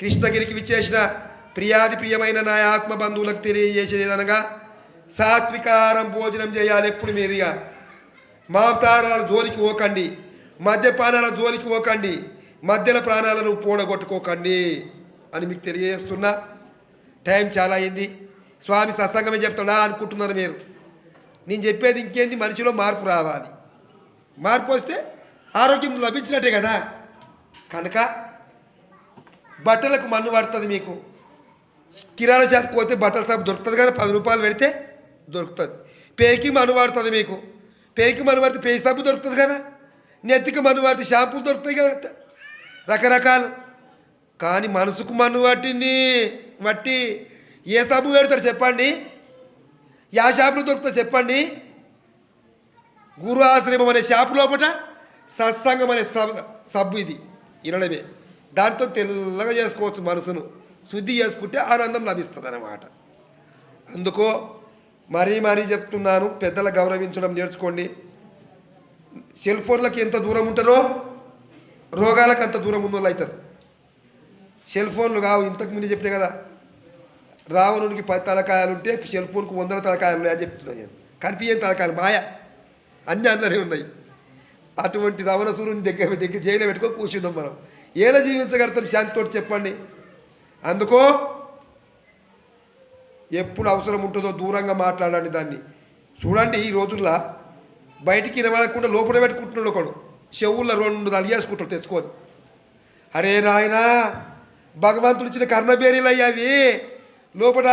కృష్ణగిరికి విచ్చేసిన ప్రియాది ప్రియమైన నా ఆత్మ బంధువులకు తెలియజేసేదనగా సాత్వికారం భోజనం చేయాలి ఎప్పుడు మీదిగా. మాంసాహారాల జోలికి పోకండి మద్యపానాల జోలికి పోకండి మధ్యల ప్రాణాలను పూడగొట్టుకోకండి అని మీకు తెలియజేస్తున్నా. టైం చాలా అయింది. స్వామి సత్సంగమే చెప్తాడా అనుకుంటున్నారు మీరు. నేను చెప్పేది ఇంకేంది? మనిషిలో మార్పు రావాలి. మార్పు వస్తే ఆరోగ్యం లభించినట్టే కదా. కనుక బట్టలకు మన్ను పడుతుంది మీకు. కిరాణా షాప్ పోతే బట్టల షాప్ దొరుకుతుంది కదా పది రూపాయలు పెడితే దొరుకుతుంది. పేకి మన్ను పడుతుంది మీకు. పేకి మన్ను పడితే పేయి సబ్బు దొరుకుతుంది కదా. నెత్తికి మన్ను పడితే షాంపూలు దొరుకుతాయి కదా. రకరకాలు. కానీ మనసుకు మన్ను పట్టింది వట్టి ఏ సబ్బు పెడతారు చెప్పండి? యా షాపులో దొరుకుతుంది చెప్పండి? గురు ఆశ్రమం అనే షాపు లోపల సత్సంగం అనే సబ్ సబ్బు ఇది. ఇనడమే దాంతో తెల్లగా చేసుకోవచ్చు మనసును. శుద్ధి చేసుకుంటే ఆనందం లభిస్తుంది అన్నమాట అందుకో మరీ మరీ చెప్తున్నాను పెద్దలు గౌరవించడం నేర్చుకోండి. సెల్ ఫోన్లకు ఎంత దూరం ఉంటారో రోగాలకు అంత దూరం ఉన్న వాళ్ళు అవుతారు సెల్ ఫోన్లు కావు ఇంతకు ముందు చెప్పిన కదా రావణునికి పది తలకాయలు ఉంటే సెల్ ఫోన్కు వందల తలకాయలు ఉన్నాయని చెప్తున్నాను నేను. కనిపించని తలకాయలు మాయ. అన్నీ అందరే ఉన్నాయి. అటువంటి రావణసూరుని దగ్గర దగ్గర జైలు పెట్టుకో కూర్చుందాం మనం. ఏలా జీవించగలుగుతాం శాంతితో చెప్పండి. అందుకో ఎప్పుడు అవసరం ఉంటుందో దూరంగా మాట్లాడండి దాన్ని. చూడండి ఈ రోజుల్లో బయటికి వినబడకుండా లోపల పెట్టుకుంటున్నాడు ఒకడు. చెవుల్లో రెండు అలిగేసుకుంటాడు తెచ్చుకొని. అరే నాయనా భగవంతుడు ఇచ్చిన కర్ణబేరీలు అయ్యావి లోపల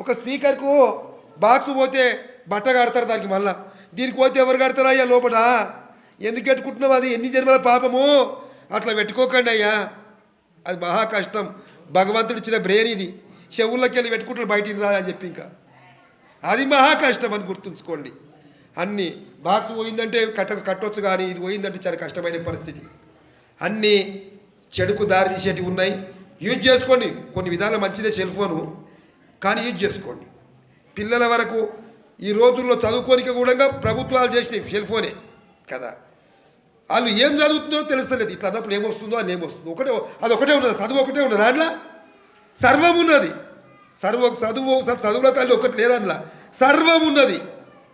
ఒక స్పీకర్కు బాక్స్ పోతే బట్ట కడతారు దానికి మళ్ళా. దీనికి పోతే ఎవరు కడతారు అయ్యా లోపల? ఎందుకు పెట్టుకుంటున్నావు అది? ఎన్ని జన్మల పాపము? అట్లా పెట్టుకోకండి అయ్యా. అది మహా కష్టం. భగవంతుడు ఇచ్చిన బ్రెయిన్ ఇది. చెవుల్లోకి వెళ్ళి పెట్టుకుంటాడు బయటికి రాదని చెప్పి ఇంకా. అది మహా కష్టం అని గుర్తుంచుకోండి. అన్ని బాక్స్ పోయిందంటే కట్ట కట్టొచ్చు కానీ ఇది పోయిందంటే చాలా కష్టమైన పరిస్థితి. అన్నీ చెడుకు దారి తీసేటివి ఉన్నాయి. యూజ్ చేసుకోండి. కొన్ని విధాలు మంచిదే సెల్ ఫోను కానీ యూజ్ చేసుకోండి. పిల్లల వరకు ఈ రోజుల్లో చదువుకోనికి కూడా ప్రభుత్వాలు చేసినాయి సెల్ ఫోనే కదా. వాళ్ళు ఏం చదువుతుందో తెలుస్తలేదు. ఇట్లా అన్నప్పుడు ఏమొస్తుందో అని ఏమొస్తుందో. ఒకటే అది ఒకటే ఉన్నది. చదువు ఒకటే ఉన్నది అట్లా సర్వం ఉన్నది. సర్వ చదువు చదువుల తల్లి ఒకటి లేదట్లా సర్వం ఉన్నది.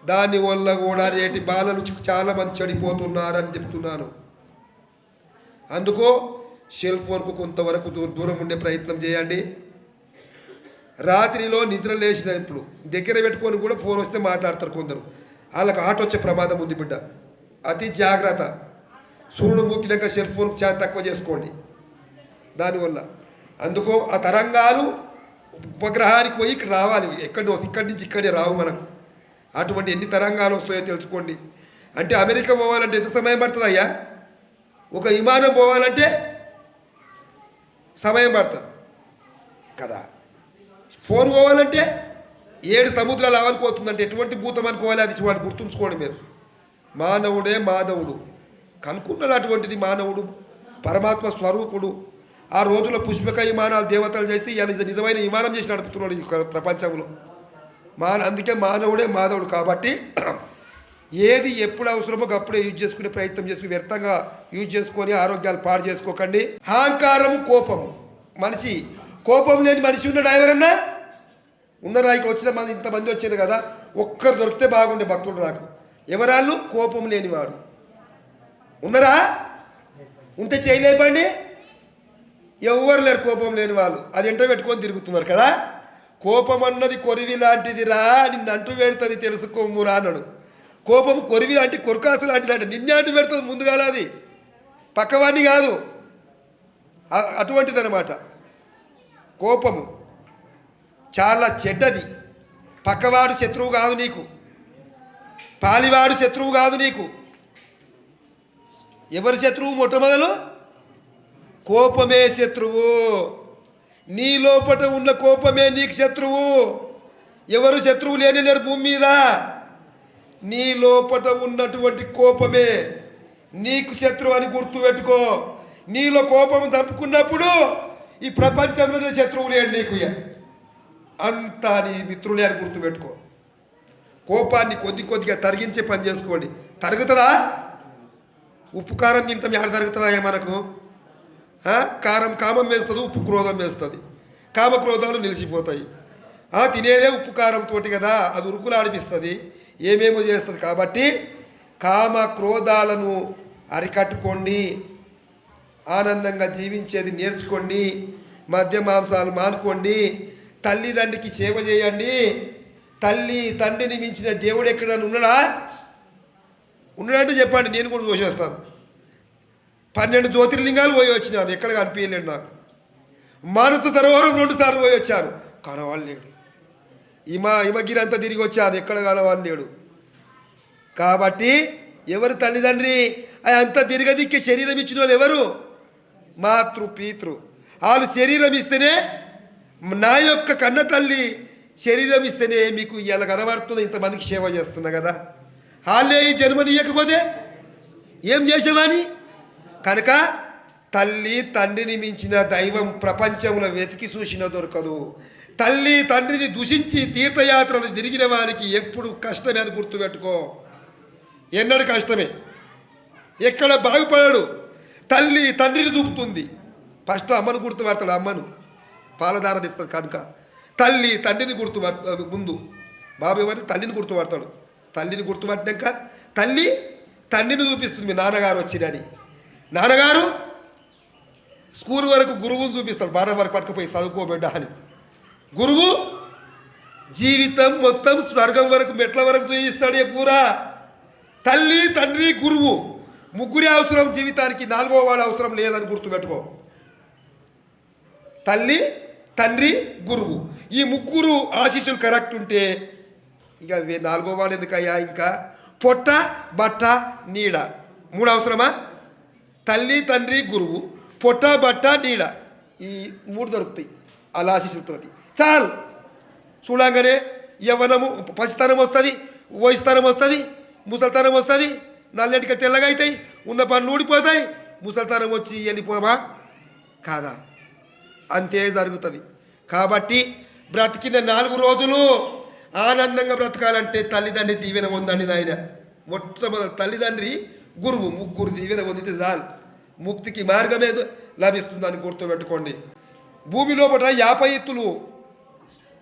దానివల్ల కూడా నేటి బాలలు చాలామంది చెడిపోతున్నారని చెప్తున్నాను. అందుకో సెల్ ఫోన్కు కొంతవరకు దూ దూరం ఉండే ప్రయత్నం చేయండి. రాత్రిలో నిద్ర లేచినప్పుడు దగ్గర పెట్టుకొని కూడా ఫోన్ వస్తే మాట్లాడతారు కొందరు. వాళ్ళకి ఆట వచ్చే ప్రమాదం ఉంది బిడ్డ. అతి జాగ్రత్త. సూర్యుడు మూకినాక సెల్ ఫోన్ చాలా తక్కువ చేసుకోండి. దానివల్ల అందుకో ఆ తరంగాలు ఉపగ్రహానికి పోయి ఇక్కడ రావాలి. ఎక్కడి ఇక్కడి నుంచి ఇక్కడే రావు మనం. అటువంటి ఎన్ని తరంగాలు వస్తాయో తెలుసుకోండి. అంటే అమెరికా పోవాలంటే ఎంత సమయం పడుతుంది అయ్యా? ఒక విమానం పోవాలంటే సమయం పడుతుంది. కదా? ఫోన్ పోవాలంటే ఏడు సముద్రాలు అవనుకోతుందంటే ఎటువంటి భూతం అనుకోవాలి? అది వాడు గుర్తుంచుకోండి మీరు. మానవుడే మాధవుడు. కనుక్కున్నాడు అటువంటిది మానవుడు పరమాత్మ స్వరూపుడు. ఆ రోజుల్లో పుష్పక విమానాలు దేవతలు చేస్తే ఇవాళ నిజమైన విమానం చేసి నడుపుతున్నాడు ఈ ప్రపంచంలో. మా అందుకే మానవుడే మాధవుడు కాబట్టి ఏది ఎప్పుడు అవసరమో అప్పుడే యూజ్ చేసుకునే ప్రయత్నం చేసుకుని వ్యర్థంగా యూజ్ చేసుకొని ఆరోగ్యాలు పాడు చేసుకోకండి. అహంకారము కోపము మనిషి కోపం లేని మనిషి ఉన్నాడు ఎవరన్నా? ఉన్నారా ఇక్కడ వచ్చిన మంది ఇంతమంది వచ్చారు కదా ఒక్కరు దొరికితే బాగుండే భక్తుడు నాకు. ఎవరాళ్ళు? కోపం లేనివాడు. ఉన్నారా? ఉంటే చేయలేపండి ఎవ్వరు లేరు కోపం లేని వాళ్ళు. అది ఎంటో పెట్టుకొని తిరుగుతున్నారు కదా? కోపం అన్నది కొరివి లాంటిదిరా నిన్ను అంటు పెడుతుంది తెలుసుకోమురా అన్నాడు. కోపం కొరివి లాంటి కొరకాసు లాంటిది అంటే నిన్నే అంటూ పెడుతుంది ముందుగాల అది. పక్కవాడిని కాదు. అటువంటిది అటువంటిదన్నమాట. కోపము చాలా చెడ్డది. పక్కవాడు శత్రువు కాదు నీకు. పాలివాడు శత్రువు కాదు నీకు. ఎవరి శత్రువు మొట్టమొదలు? కోపమే శత్రువు. నీ లోపట ఉన్న కోపమే నీకు శత్రువు. ఎవరు శత్రువు లేని లేరు భూమి మీద? నీ లోపట ఉన్నటువంటి కోపమే నీకు శత్రువు అని గుర్తుపెట్టుకో నీలో కోపం తప్పుకున్నప్పుడు ఈ ప్రపంచంలోనే శత్రువు లేడు నీకు ఇక. అంతా నీ మిత్రులే అని గుర్తుపెట్టుకో కోపాన్ని కొద్ది కొద్దిగా తరిగించే పని చేసుకోండి. తరుగుతుందా? ఉప్పు కారం తింటాం ఎక్కడ జరుగుతుందా మనకు? కారం కామం వేస్తుంది ఉప్పు క్రోధం వేస్తుంది. కామక్రోధాలు నిలిచిపోతాయి. తినేదే ఉప్పు కారంతోటి కదా అది ఉరుకులు ఆడిపిస్తుంది ఏమేమో చేస్తుంది కాబట్టి కామ క్రోధాలను అరికట్టుకోండి ఆనందంగా జీవించేది నేర్చుకోండి మద్య మాంసాలు మానుకోండి తల్లిదండ్రికి సేవ చేయండి తల్లి తండ్రిని మించిన దేవుడు ఎక్కడైనా ఉన్నాడా? ఉన్నాడంటే చెప్పండి నేను కూడా చూసేస్తాను. పన్నెండు జ్యోతిర్లింగాలు పోయి వచ్చినాను ఎక్కడ కనిపించలేడు నాకు. మానస సరోవరం రెండు సార్లు పోయి వచ్చాను కనవాళ్ళు లేడు హిమ హిమగిరి అంతా తిరిగి వచ్చాను ఎక్కడ కనవాళ్ళు లేడు కాబట్టి ఎవరు తల్లిదండ్రి అది అంతా తిరగదిక్కి శరీరం ఇచ్చిన వాళ్ళు ఎవరు? మాతృ పీతృ. వాళ్ళు శరీరం ఇస్తేనే నా యొక్క కన్న తల్లి శరీరం ఇస్తేనే మీకు ఇలా కనబడుతుంది ఇంతమందికి సేవ చేస్తున్నా కదా. హాలే ఈ జన్మనియకపోతే ఏం చేసేవాని కనుక తల్లి తండ్రిని మించిన దైవం ప్రపంచంలో వెతికి చూసిన దొరకదు. తల్లి తండ్రిని దూషించి తీర్థయాత్రలు తిరిగిన వారికి ఎప్పుడు కష్టమే అని గుర్తుపెట్టుకో. ఎన్నడు కష్టమే. ఎక్కడ బాగుపడాడు. తల్లి తండ్రిని చూపుతుంది. ఫస్ట్ అమ్మను గుర్తుపడతాడు అమ్మను. పాలధారణ ఇస్తాడు కనుక. తల్లి తండ్రిని గుర్తుపడతాడు. ముందు. బాబు ఎవరి తల్లిని గుర్తుపడతాడు. తల్లిని గుర్తుపట్టాక తల్లి తండ్రిని చూపిస్తుంది మీ నాన్నగారు వచ్చిరని. నాన్నగారు స్కూల్ వరకు గురువుని చూపిస్తాడు బాడ వరకు పట్టుకుపోయి చదువుకోబిడ్డ అని. గురువు జీవితం మొత్తం స్వర్గం వరకు మెట్ల వరకు చూపిస్తాడు పూరా తల్లి తండ్రి గురువు ముగ్గురి అవసరం జీవితానికి నాలుగో వాడు అవసరం లేదని గుర్తుపెట్టుకో. తల్లి తండ్రి గురువు. ఈ ముగ్గురు ఆశీస్సులు కరెక్ట్ ఉంటే ఇక వే- నాలుగో వాడు ఎందుకయ్యా? ఇంకా పొట్ట బట్ట నీడ. మూడు అవసరమా? తల్లి తండ్రి గురువు. పొట్ట బట్ట నీడ. ఈ మూడు దొరుకుతాయి అలా ఆశీస్సులతోటి చాలు. చూడంగానే యవ్వనము పసితనం వస్తుంది వయసుతనం వస్తుంది ముసలితనం వస్తుంది నల్లటిక తెల్లగా అవుతాయి ఉన్న పనులు ఊడిపోతాయి ముసలితనం వచ్చి వెళ్ళిపోమా కాదా? అంతే జరుగుతుంది. కాబట్టి బ్రతికిన నాలుగు రోజులు ఆనందంగా బ్రతకాలంటే తల్లిదండ్రి దీవెన ఉందండి నాయన. మొట్టమొదటి తల్లిదండ్రి గురువు ముగ్గురు దీవెన పొందితే చాలు. ముక్తికి మార్గమే లభిస్తుందని గుర్తుపెట్టుకోండి భూమి లోపల యాపై ఎత్తులు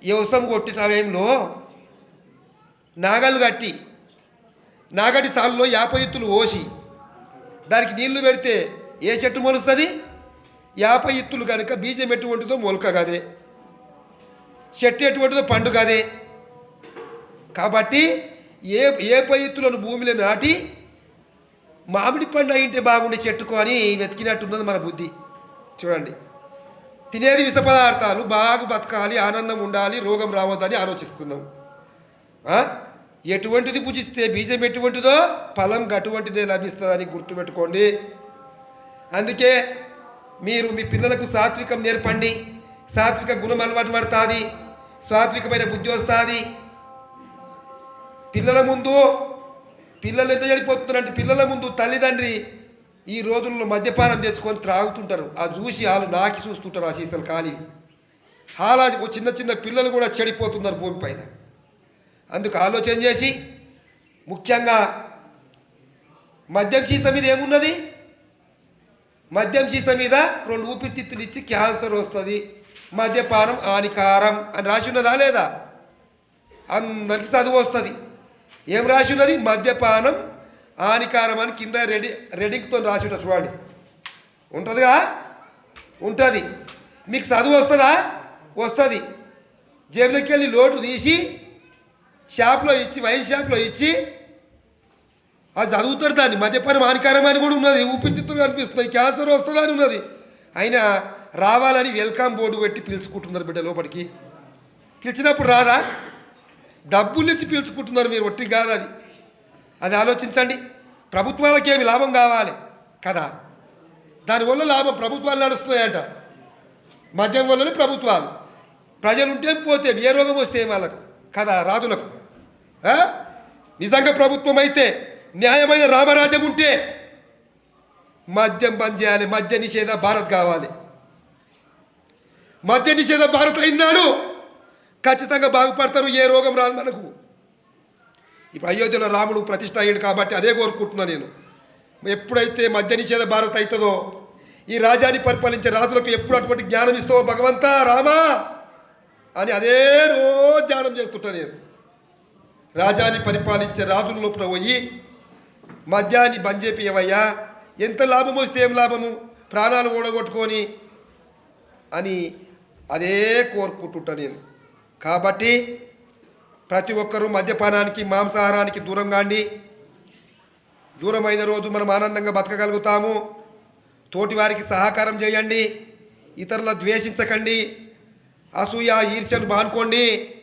వ్యవసాయం కొట్టి సమయంలో నాగలు కట్టి నాగటి సాల్లో యాపై ఎత్తులు ఓసి దానికి నీళ్ళు పెడితే ఏ చెట్టు మొలుస్తుంది? యాపై ఎత్తులు కనుక బీజం ఎటువంటిదో మొలక కాదే. చెట్టు ఎటువంటిదో పండు కాదే. కాబట్టి ఏ ఏ పైతులను భూమిలో నాటి మామిడి పండు అయింటే బాగుండే చెట్టుకు అని వెతికినట్టున్నది మన బుద్ధి. చూడండి. తినేది విష పదార్థాలు బాగా బతకాలి ఆనందం ఉండాలి రోగం రావద్దని ఆలోచిస్తున్నాం. ఎటువంటిది పూజిస్తే బీజం ఎటువంటిదో ఫలం అటువంటిదే లభిస్తుందని గుర్తుపెట్టుకోండి. అందుకే మీరు మీ పిల్లలకు సాత్వికం నేర్పండి. సాత్విక గుణం అలవాటు పడుతుంది. సాత్వికమైన బుద్ధి వస్తుంది. పిల్లల ముందు పిల్లలు ఎంత చెడిపోతున్నారంటే పిల్లల ముందు తల్లిదండ్రి ఈ రోజుల్లో మద్యపానం తెచ్చుకొని త్రాగుతుంటారు. ఆ చూసి వాళ్ళు నాకి చూస్తుంటారు ఆ సీసాలు కానీ. హాలా చిన్న చిన్న పిల్లలు కూడా చెడిపోతున్నారు భూమిపైన అందుకు ఆలోచన చేసి ముఖ్యంగా మద్యం సీస మీద ఏమున్నది? మద్యం సీస మీద రెండు ఊపిరితిత్తులు ఇచ్చి క్యాన్సర్ వస్తుంది. మద్యపానం హానికారం అని రాసి ఉన్నదా లేదా? అందరికి చదువు వస్తుంది. ఏం రాసి ఉన్నది మద్యపానం హానికారం అని కింద రెడీ రెడింగ్తో రాసి చూడండి ఉంటుందిగా? ఉంటుంది. మీకు చదువు వస్తుందా? వస్తుంది. జేబులోకి వెళ్ళి లోటు తీసి షాప్లో ఇచ్చి వైన్ షాప్లో ఇచ్చి అది చదువుతారు దాన్ని. మద్యపానం హానికారం అని కూడా ఉన్నది. ఊపిరితిత్తులు కనిపిస్తున్నాయి. క్యాన్సర్ వస్తుందని ఉన్నది. అయినా రావాలని వెల్కమ్ బోర్డు పెట్టి పిలుచుకుంటున్నారు బిడ్డ లోపలికి. పిలిచినప్పుడు రాదా? డబ్బులు ఇచ్చి మీరు ఒట్టి కాదు అది. అది ఆలోచించండి. ప్రభుత్వాలకి ఏమి లాభం కావాలి? కదా. దానివల్ల లాభం ప్రభుత్వాలు నడుస్తున్నాయంట. మద్యం వల్లనే ప్రభుత్వాలు. ప్రజలు ఉంటే పోతే ఏ రోగం వస్తే వాళ్ళకు? కదా రాజులకు. నిజంగా ప్రభుత్వం అయితే న్యాయమైన రామరాజ్యం ఉంటే మద్యం బంద్ చేయాలి. మద్య నిషేధ భారత్ కావాలి. మద్య నిషేధ భారత్ అయినాడు ఖచ్చితంగా బాగుపడతారు ఏ రోగం రాదు మనకు. ఇప్పుడు అయోధ్యలో రాముడు ప్రతిష్ట అయ్యాడు కాబట్టి అదే కోరుకుంటున్నా నేను. ఎప్పుడైతే మద్య నిషేధ భారత్ అవుతుందో ఈ రాజ్యాన్ని పరిపాలించే రాజులకు ఎప్పుడు అటువంటి జ్ఞానం ఇస్తావో భగవంతా రామా అని అదే రోజు ధ్యానం చేస్తుంటా నేను. రాజాన్ని పరిపాలించే రాజుల లోపల పోయి మద్యాన్ని బంద్ చేపియవయ్యా ఎంత లాభం వస్తే ఏం లాభము ప్రాణాలు ఓడగొట్టుకొని అని అదే కోరుకుంటుంటా నేను. కాబట్టి ప్రతి ఒక్కరూ మద్యపానానికి మాంసాహారానికి దూరం కాండి దూరమైన రోజు మనం ఆనందంగా బతకగలుగుతాము. తోటి వారికి సహకారం చేయండి. ఇతరుల ద్వేషించకండి. అసూయ ఈర్ష్యలు మానుకోండి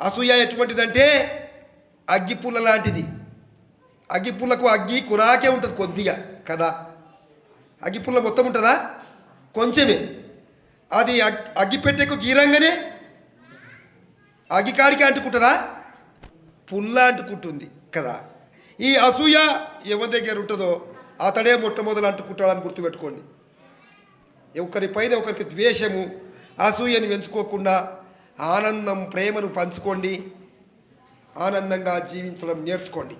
అసూయ ఎటువంటిదంటే అగ్గిపుల్ల లాంటిది. అగ్గిపుల్లకు అగ్గి కురాకే ఉంటుంది కొద్దిగా కదా? అగ్గిపుల్ల మొత్తం ఉంటుందా? కొంచెమే. అది అగ్ అగ్గిపెట్టెకు గీరంగానే అగికాడికి అంటుకుంటుందా? పుల్ల అంటుకుంటుంది కదా. ఈ అసూయ ఎవరి దగ్గర ఉంటుందో అతడే మొట్టమొదలు అంటుకుంటాడని గుర్తుపెట్టుకోండి. ఒకరిపైన ఒకరికి ద్వేషము అసూయని పెంచుకోకుండా ఆనందం ప్రేమను పంచుకోండి. ఆనందంగా జీవించడం నేర్చుకోండి.